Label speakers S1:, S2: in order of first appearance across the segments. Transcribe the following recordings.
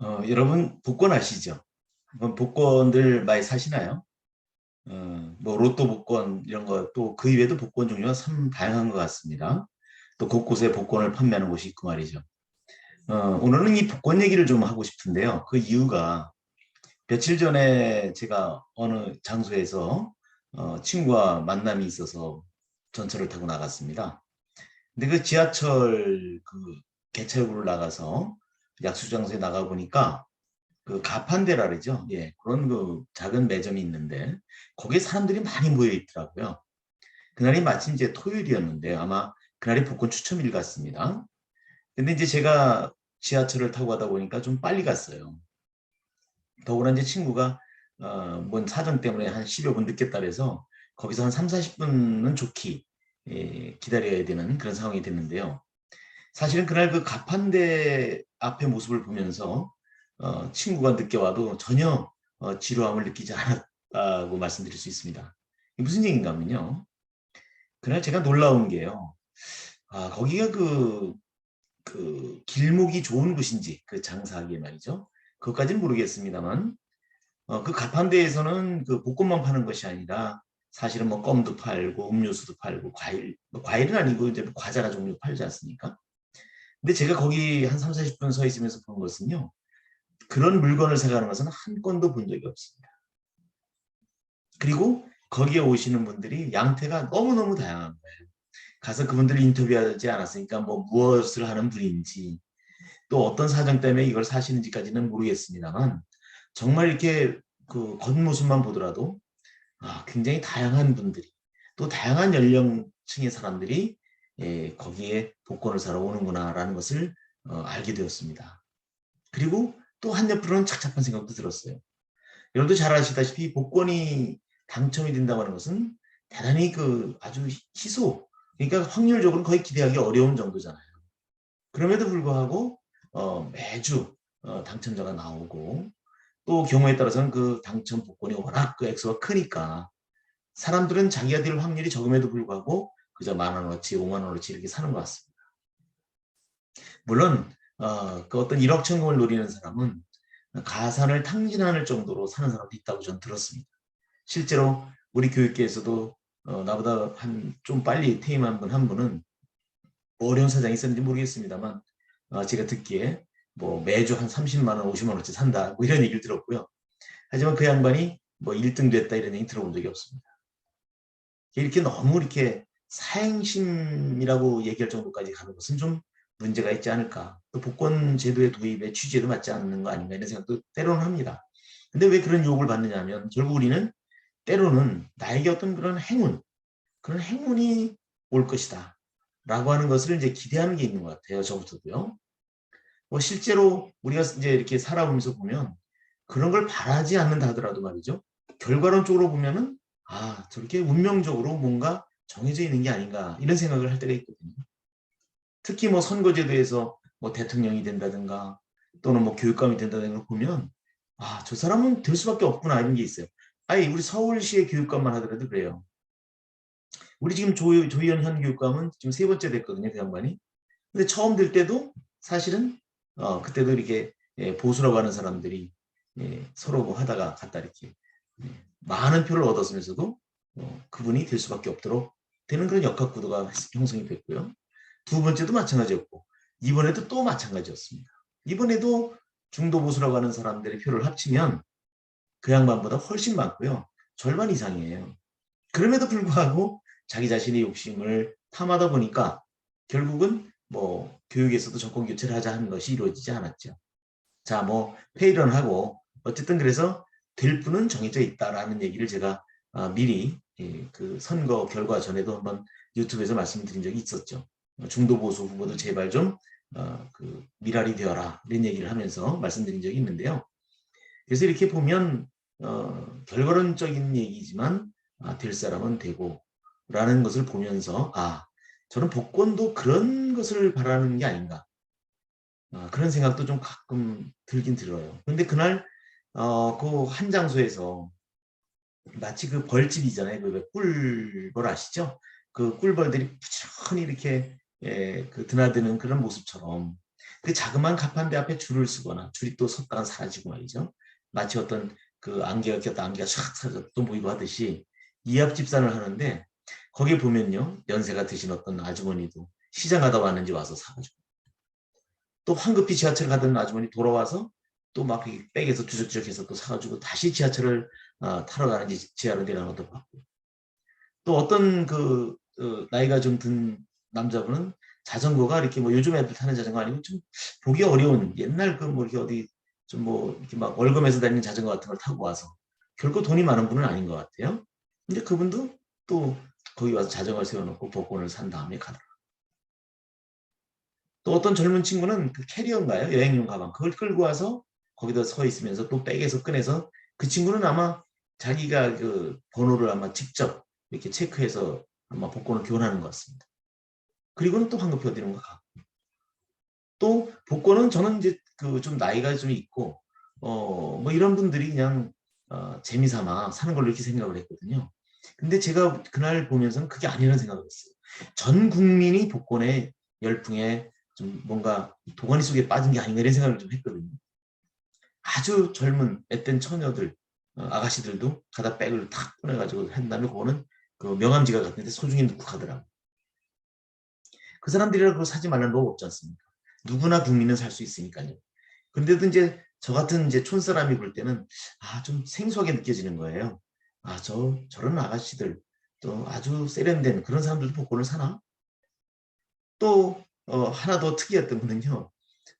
S1: 어, 여러분 복권 아시죠? 그럼 복권들 많이 사시나요? 어, 뭐 로또 복권 이런 거 또 그 이외에도 복권 종류가 참 다양한 것 같습니다. 또 곳곳에 복권을 판매하는 곳이 있고 말이죠. 어, 오늘은 이 복권 얘기를 좀 하고 싶은데요. 그 이유가 며칠 전에 제가 어느 장소에서 어, 친구와 만남이 있어서 전철을 타고 나갔습니다. 근데 그 지하철 그 개찰구를 나가서 약수 장소에 나가 보니까 그 가판대라 그러죠. 예, 그런 그 작은 매점이 있는데 거기에 사람들이 많이 모여 있더라고요. 그날이 마침 이제 토요일이었는데 아마 그날이 복권 추첨일 같습니다. 근데 이제 제가 지하철을 타고 가다 보니까 좀 빨리 갔어요. 더구나 이제 친구가 어, 뭔 사정 때문에 한 10여 분 늦겠다 그래서 거기서 한 3, 40분은 좋게 예, 기다려야 되는 그런 상황이 됐는데요. 사실은 그날 그 가판대 앞의 모습을 보면서 어, 친구가 늦게 와도 전혀 어, 지루함을 느끼지 않았다고 말씀드릴 수 있습니다. 이게 무슨 얘기인가 하면요. 그날 제가 놀라운 게요. 아, 거기가 그, 그 길목이 좋은 곳인지 그 장사하기에 말이죠. 그것까지는 모르겠습니다만 어, 그 가판대에서는 그 복권만 파는 것이 아니라 사실은 뭐 껌도 팔고 음료수도 팔고 과일 뭐 과일은 아니고 이제 과자나 종류 팔지 않습니까? 근데 제가 거기 한 3, 40분 서 있으면서 본 것은요. 그런 물건을 사가는 것은 한 건도 본 적이 없습니다. 그리고 거기에 오시는 분들이 양태가 너무너무 다양한 거예요. 가서 그분들 인터뷰하지 않았으니까 뭐 무엇을 하는 분인지 또 어떤 사정 때문에 이걸 사시는지까지는 모르겠습니다만 정말 이렇게 그 겉모습만 보더라도 아, 굉장히 다양한 분들이 또 다양한 연령층의 사람들이 예, 거기에 복권을 사러 오는구나라는 것을 어, 알게 되었습니다. 그리고 또 한옆으로는 착잡한 생각도 들었어요. 여러분도 잘 아시다시피 복권이 당첨이 된다고 하는 것은 대단히 그 아주 희소, 그러니까 확률적으로는 거의 기대하기 어려운 정도잖아요. 그럼에도 불구하고 어, 매주 어, 당첨자가 나오고 또 경우에 따라서는 그 당첨 복권이 워낙 그 액수가 크니까 사람들은 자기가 될 확률이 적음에도 불구하고 그저 만 원어치, 오만 원어치 이렇게 사는 것 같습니다. 물론 어, 그 어떤 1억 천금을 노리는 사람은 가산을 탕진할 정도로 사는 사람도 있다고 저는 들었습니다. 실제로 우리 교육계에서도 어, 나보다 한 좀 빨리 퇴임한 분 한 분은 뭐 어려운 사정이 있었는지 모르겠습니다만 어, 제가 듣기에 뭐 매주 한 30만 원, 50만 원치 산다 뭐 이런 얘기를 들었고요. 하지만 그 양반이 뭐 1등 됐다 이런 얘기 들어본 적이 없습니다. 이렇게 너무 이렇게 사행심이라고 얘기할 정도까지 가는 것은 좀 문제가 있지 않을까. 또 복권 제도의 도입에 취지에도 맞지 않는 거 아닌가 이런 생각도 때로는 합니다. 근데 왜 그런 유혹을 받느냐 하면 결국 우리는 때로는 나에게 어떤 그런 행운, 그런 행운이 올 것이다. 라고 하는 것을 이제 기대하는 게 있는 것 같아요. 저부터도요. 뭐 실제로 우리가 이제 이렇게 살아보면서 보면 그런 걸 바라지 않는다 하더라도 말이죠. 결과론적으로 보면은 아, 저렇게 운명적으로 뭔가 정해져 있는 게 아닌가 이런 생각을 할 때가 있거든요. 특히 뭐 선거제도에서 뭐 대통령이 된다든가 또는 뭐 교육감이 된다든가 보면 아, 저 사람은 될 수밖에 없구나 이런 게 있어요. 아니, 우리 서울시의 교육감만 하더라도 그래요. 우리 지금 조, 조희연 현 교육감은 지금 세 번째 됐거든요, 그 양반이. 근데 처음 될 때도 사실은 어, 그때도 이렇게 예, 보수라고 하는 사람들이 예, 서로 뭐 하다가 갖다 이렇게 예, 많은 표를 얻었으면서도 어, 그분이 될 수밖에 없도록 되는 그런 역학 구도가 형성이 됐고요. 두 번째도 마찬가지였고 이번에도 또 마찬가지였습니다. 이번에도 중도 보수라고 하는 사람들의 표를 합치면 그 양반보다 훨씬 많고요. 절반 이상이에요. 그럼에도 불구하고 자기 자신의 욕심을 탐하다 보니까 결국은 뭐 교육에서도 정권 교체를 하자 하는 것이 이루어지지 않았죠. 자, 뭐 회의론 하고 어쨌든 그래서 될 분은 정해져 있다라는 얘기를 제가 아, 미리 예, 그 선거 결과 전에도 한번 유튜브에서 말씀드린 적이 있었죠. 중도 보수 후보도 제발 좀 어, 그 미랄이 되어라 이런 얘기를 하면서 말씀드린 적이 있는데요. 그래서 이렇게 보면 어, 결과론적인 얘기지만 아, 될 사람은 되고 라는 것을 보면서 아 저는 복권도 그런 것을 바라는 게 아닌가 아, 그런 생각도 좀 가끔 들긴 들어요. 근데 그날 어, 그 한 장소에서 마치 그 벌집 이잖아요. 그 꿀벌 아시죠? 그 꿀벌들이 부지런히 이렇게 예, 그 드나드는 그런 모습처럼 그 자그마한 가판대 앞에 줄을 서거나 줄이 또 섰다가 사라지고 말이죠. 마치 어떤 그 안개가 꼈다 안개가 샥 사라져 또 모이고 하듯이 이합 집산을 하는데 거기에 보면요 연세가 드신 어떤 아주머니도 시장 가다 왔는지 와서 사가지고 또 황급히 지하철 가던 아주머니 돌아와서 또 막 백에서 주적주적해서 또 사가지고 다시 지하철을 어, 타러 가는지 지하로 내려가는 것도 봤고 또 어떤 그 어, 나이가 좀 든 남자분은 자전거가 이렇게 뭐 요즘 애들 타는 자전거 아니고 좀 보기 어려운 옛날 그 뭐 이렇게 어디 좀 뭐 이렇게 막 월급에서 다니는 자전거 같은 걸 타고 와서 결코 돈이 많은 분은 아닌 것 같아요. 근데 그분도 또 거기 와서 자전거를 세워놓고 복권을 산 다음에 가더라. 또 어떤 젊은 친구는 그 캐리어인가요? 여행용 가방 그걸 끌고 와서 거기다 서 있으면서 또 백에서 꺼내서 그 친구는 아마 자기가 그 번호를 아마 직접 이렇게 체크해서 아마 복권을 교환하는 것 같습니다. 그리고는 또 황급히 어디론가 가고 또 복권은 저는 이제 그 좀 나이가 좀 있고 어 뭐 이런 분들이 그냥 어, 재미삼아 사는 걸로 이렇게 생각을 했거든요. 근데 제가 그날 보면서는 그게 아니라는 생각을 했어요. 전 국민이 복권의 열풍에 좀 뭔가 도가니 속에 빠진 게 아닌가 이런 생각을 좀 했거든요. 아주 젊은 앳된 처녀들, 어, 아가씨들도 가다 백을 탁 꺼내가지고 한 다음에 그거는 그 명함지가 같은 데 소중히 넣고 가더라고. 그 사람들이라 그거 사지 말라는 법 없지 않습니까? 누구나 국민은 살 수 있으니까요. 근데도 이제 저 같은 이제 촌사람이 볼 때는 아 좀 생소하게 느껴지는 거예요. 아 저 저런 아가씨들 또 아주 세련된 그런 사람들도 복권을 사나? 또 어, 하나 더 특이했던 거는요.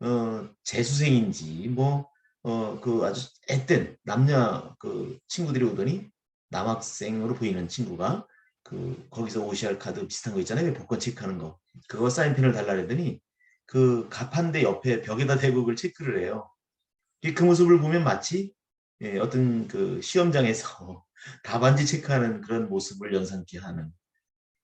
S1: 어, 재수생인지 뭐 어, 그 아주 앳된 남녀 그 친구들이 오더니 남학생으로 보이는 친구가 그 거기서 OCR 카드 비슷한 거 있잖아요. 복권 체크하는 거. 그거 사인펜을 달라 그랬더니 그 가판대 옆에 벽에다 대고 그걸 체크를 해요. 그 모습을 보면 마치 예, 어떤 그 시험장에서 답안지 체크하는 그런 모습을 연상케 하는.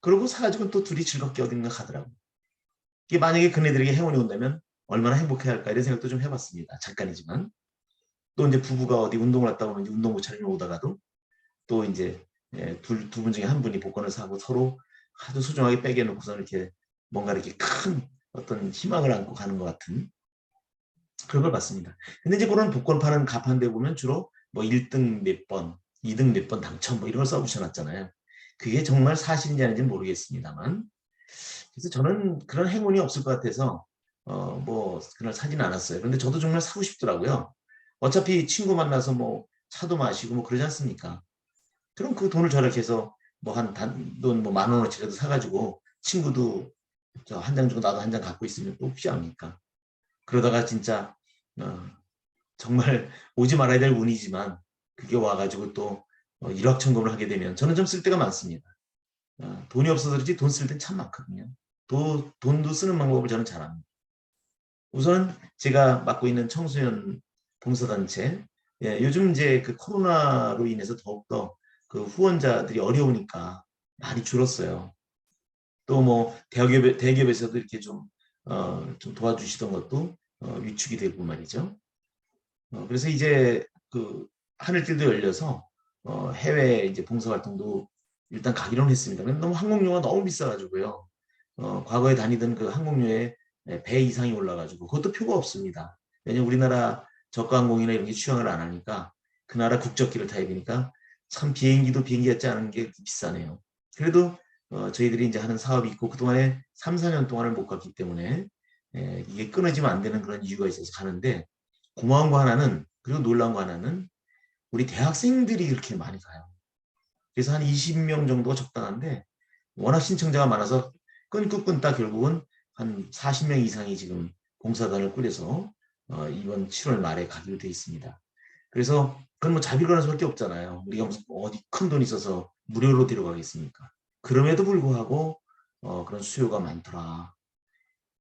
S1: 그러고 사가지고 또 둘이 즐겁게 어딘가 가더라고요. 이게 만약에 그네들에게 행운이 온다면 얼마나 행복해할까 이런 생각도 좀 해봤습니다. 잠깐이지만. 또 이제 부부가 어디 운동을 갔다 오는지 운동부 차림을 오다가도 또 이제 예, 두분 중에 한 분이 복권을 사고 서로 아주 소중하게 빼겨 놓고서 이렇게 뭔가 이렇게 큰 어떤 희망을 안고 가는 것 같은 그런 걸 봤습니다. 근데 이제 그런 복권 파는 가판대 보면 주로 뭐 1등 몇 번, 2등 몇 번 당첨 뭐 이런 걸 써붙여놨잖아요. 그게 정말 사실인지 아닌지 모르겠습니다만 그래서 저는 그런 행운이 없을 것 같아서 어 뭐 그날 사진 않았어요. 근데 저도 정말 사고 싶더라고요. 어차피 친구 만나서 뭐 차도 마시고 뭐 그러지 않습니까? 그럼 그 돈을 절약해서 뭐한 단돈 뭐 만 원어치라도 사가지고 친구도 저 한 장 주고 나도 한 장 갖고 있으면 또 않습니까? 그러다가 진짜 어, 정말 오지 말아야 될 운이지만 그게 와가지고 또 어, 일확천금을 하게 되면 저는 좀쓸 데가 많습니다. 어, 돈이 없어서 그렇지 돈 쓸 땐 참 많거든요. 도, 돈도 쓰는 방법을 저는 잘 압니다. 우선 제가 맡고 있는 청소년 봉사단체 예, 요즘 이제 그 코로나로 인해서 더욱더 그 후원자들이 어려우니까 많이 줄었어요. 또 뭐 대기업, 대기업에서도 이렇게 좀, 어, 좀 도와주시던 것도 어, 위축이 되고 말이죠. 어, 그래서 이제 그 하늘길도 열려서 어, 해외 이제 봉사활동도 일단 가기로는 했습니다. 근데 너무 항공료가 너무 비싸가지고요. 어, 과거에 다니던 그 항공료에 배 이상이 올라가지고 그것도 표가 없습니다. 왜냐면 우리나라 저가 항공이나 이런 게 취향을 안 하니까 그 나라 국적기를 타야 되니까 참 비행기도 비행기 같지 않은 게 비싸네요. 그래도 어, 저희들이 이제 하는 사업이 있고 그동안에 3, 4년 동안을 못 갔기 때문에 에, 이게 끊어지면 안 되는 그런 이유가 있어서 가는데 고마운 거 하나는 그리고 놀라운 거 하나는 우리 대학생들이 그렇게 많이 가요. 그래서 한 20명 정도가 적당한데 워낙 신청자가 많아서 끊고 끊다 결국은 한 40명 이상이 지금 봉사단을 꾸려서 어, 이번 7월 말에 가기로 돼 있습니다. 그래서 그건 뭐 자비를 할 수밖에 없잖아요. 우리가 무슨 어디 큰 돈 있어서 무료로 데려가겠습니까? 그럼에도 불구하고 어, 그런 수요가 많더라.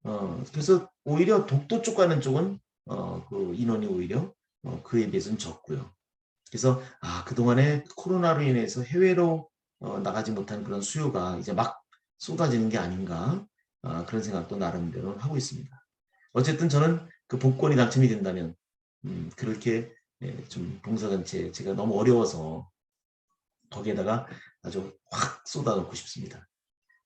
S1: 어, 그래서 오히려 독도 쪽 가는 쪽은 어, 그 인원이 오히려 어, 그에 비해서는 적고요. 그래서 아 그동안에 코로나로 인해서 해외로 어, 나가지 못한 그런 수요가 이제 막 쏟아지는 게 아닌가 어, 그런 생각도 나름대로 하고 있습니다. 어쨌든 저는 그 복권이 당첨이 된다면 음, 그렇게 예, 좀 봉사단체 제가 너무 어려워서 거기에다가 아주 확 쏟아놓고 싶습니다.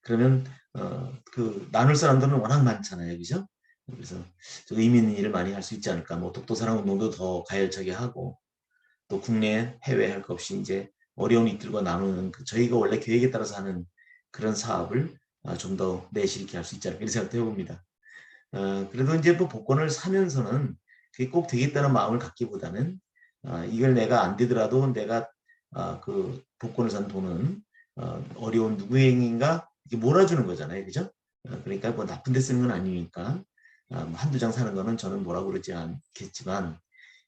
S1: 그러면 어, 그 나눌 사람들은 워낙 많잖아요, 그죠? 그래서 좀 의미 있는 일을 많이 할 수 있지 않을까. 뭐 독도 사랑 운동도 더 가열차게 하고 또 국내 해외 할 것 없이 이제 어려운 이들과 나누는 그 저희가 원래 계획에 따라서 하는 그런 사업을 아, 좀더 내실 있게 할 수 있지 않을까 이런 생각도 해봅니다. 어, 그래도 이제 뭐 복권을 사면서는 그게 꼭 되겠다는 마음을 갖기보다는 아, 이걸 내가 안 되더라도 내가 아, 그 복권을 산 돈은 어, 어려운 누구에게인가 이렇게 몰아주는 거잖아요. 그죠? 어, 그러니까 뭐 나쁜 데 쓰는 건 아니니까 아, 뭐 한두 장 사는 거는 저는 뭐라고 그러지 않겠지만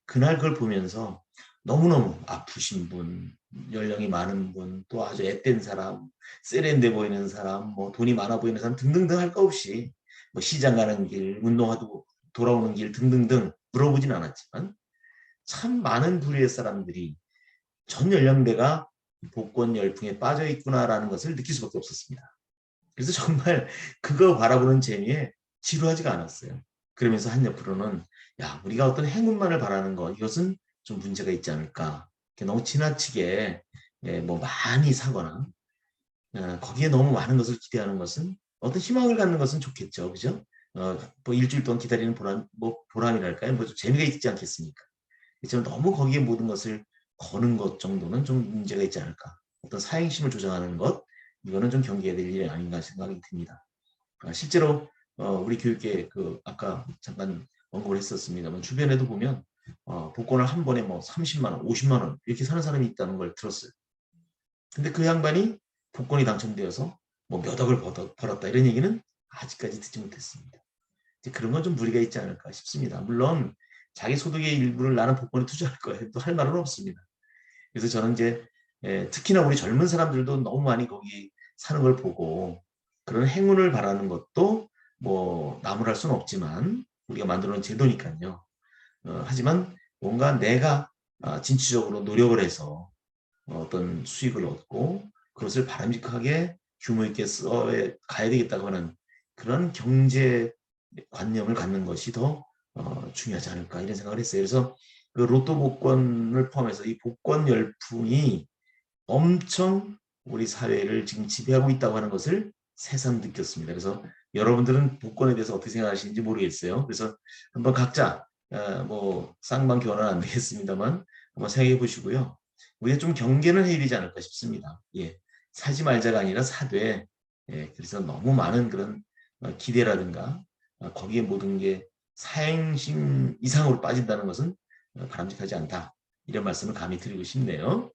S1: 그날 그걸 보면서 너무너무 아프신 분, 연령이 많은 분, 또 아주 앳된 사람, 세련돼 보이는 사람, 뭐 돈이 많아 보이는 사람 등등등 할 거 없이 뭐 시장 가는 길, 운동하고 돌아오는 길 등등등 물어보진 않았지만 참 많은 부류의 사람들이 전 연령대가 복권 열풍에 빠져 있구나라는 것을 느낄 수밖에 없었습니다. 그래서 정말 그거 바라보는 재미에 지루하지가 않았어요. 그러면서 한 옆으로는 야 우리가 어떤 행운만을 바라는 거 이것은 좀 문제가 있지 않을까. 너무 지나치게 예, 뭐 많이 사거나 어, 거기에 너무 많은 것을 기대하는 것은 어떤 희망을 갖는 것은 좋겠죠, 그죠? 어, 뭐 일주일 동안 기다리는 보람, 뭐 보람이랄까요? 뭐좀 재미가 있지 않겠습니까? 그렇지만 너무 거기에 모든 것을 거는 것 정도는 좀 문제가 있지 않을까. 어떤 사행심을 조정하는 것, 이거는 좀 경계해야 될 일이 아닌가 생각이 듭니다. 아, 실제로 어, 우리 교육계 그 아까 잠깐 언급을 했었습니다만 주변에도 보면 어, 복권을 한 번에 뭐 30만 원, 50만 원 이렇게 사는 사람이 있다는 걸 들었어요. 근데 그 양반이 복권이 당첨되어서 뭐 몇 억을 벌었다 이런 얘기는 아직까지 듣지 못했습니다. 그런 건 좀 무리가 있지 않을까 싶습니다. 물론 자기 소득의 일부를 나는 복권에 투자할 거예요. 또 할 말은 없습니다. 그래서 저는 이제 예, 특히나 우리 젊은 사람들도 너무 많이 거기 사는 걸 보고 그런 행운을 바라는 것도 뭐 나무랄 수는 없지만 우리가 만들어 놓은 제도니까요. 어, 하지만 뭔가 내가 아, 진취적으로 노력을 해서 어떤 수익을 얻고 그것을 바람직하게 규모 있게 써 가야 되겠다고 하는 그런 경제 관념을 갖는 것이 더 어, 중요하지 않을까 이런 생각을 했어요. 그래서 그 로또 복권을 포함해서 이 복권 열풍이 엄청 우리 사회를 지금 지배하고 있다고 하는 것을 새삼 느꼈습니다. 그래서 여러분들은 복권에 대해서 어떻게 생각하시는지 모르겠어요. 그래서 한번 각자 어, 뭐 쌍방 교환은 안 되겠습니다만 한번 생각해 보시고요. 우리가 좀 경계는 해야 되지 않을까 싶습니다. 예, 사지 말자가 아니라 사되. 예, 그래서 너무 많은 그런 어, 기대라든가 어, 거기에 모든 게 사행심 이상으로 빠진다는 것은 바람직하지 않다. 이런 말씀을 감히 드리고 싶네요.